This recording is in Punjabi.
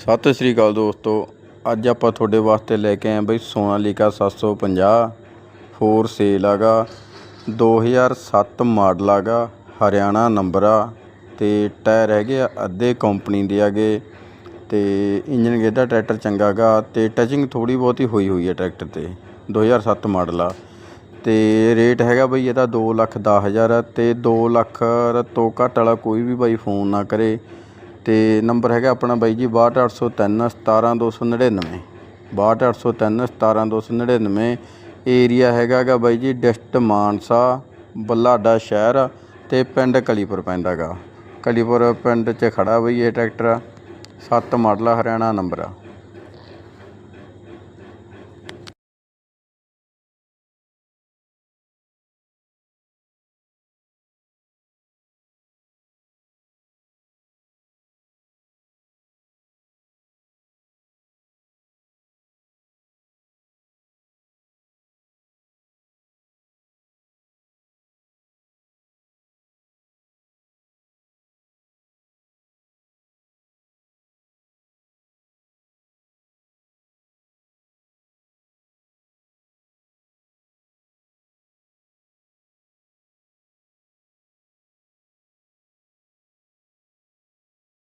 ਸਤਿ ਸ੍ਰੀ ਅਕਾਲ ਦੋਸਤੋ, ਅੱਜ ਆਪਾਂ ਤੁਹਾਡੇ ਵਾਸਤੇ ਲੈ ਕੇ ਆਏ ਬਈ ਸੋਨਾਲੀਕਾ 750 ਫੋਰ ਸੇਲ ਹੈਗਾ 2007 ਮਾਡਲ ਹੈਗਾ, ਹਰਿਆਣਾ ਨੰਬਰ ਆ, ਤੇ ਟਾਇਰ ਹੈਗੇ ਆ ਅੱਧੇ ਕੰਪਨੀ ਦੇ ਹੈਗੇ, ਤੇ ਇੰਜਨ ਗੇਦਾ ਟਰੈਕਟਰ ਚੰਗਾ ਗਾ ਤੇ ਟਚਿੰਗ ਥੋੜੀ ਬਹੁਤੀ ਹੋਈ ਹੋਈ ਹੈ ਟਰੈਕਟਰ ਤੇ 2007 ਮਾਡਲ ਆ, ਤੇ ਰੇਟ ਹੈਗਾ ਬਈ ਇਹਦਾ 2 ਲੱਖ 10 ਹਜ਼ਾਰ ਤੇ 2 ਲੱਖ ਤੋਂ ਘੱਟ ਵਾਲਾ ਕੋਈ ਵੀ ਬਾਈ ਫੋਨ ਨਾ ਕਰੇ ਤੇ ਨੰਬਰ ਹੈਗਾ ਆਪਣਾ ਬਾਈ ਜੀ 62803 17299 62803 17299 ਏਰੀਆ ਹੈਗਾ ਗਾ ਬਾਈ ਜੀ ਡਿਸਟ ਮਾਨਸਾ, ਬਲਾਡਾ ਸ਼ਹਿਰ ਤੇ ਪਿੰਡ ਕਲੀਪੁਰ ਪੈਂਦਾ ਗਾ ਕਲੀਪੁਰ ਪਿੰਡ 'ਚ ਖੜਾ ਬਈ ਇਹ ਟਰੈਕਟਰ। 7 ਮਾਡਲ ਹਰਿਆਣਾ ਨੰਬਰ ਆ।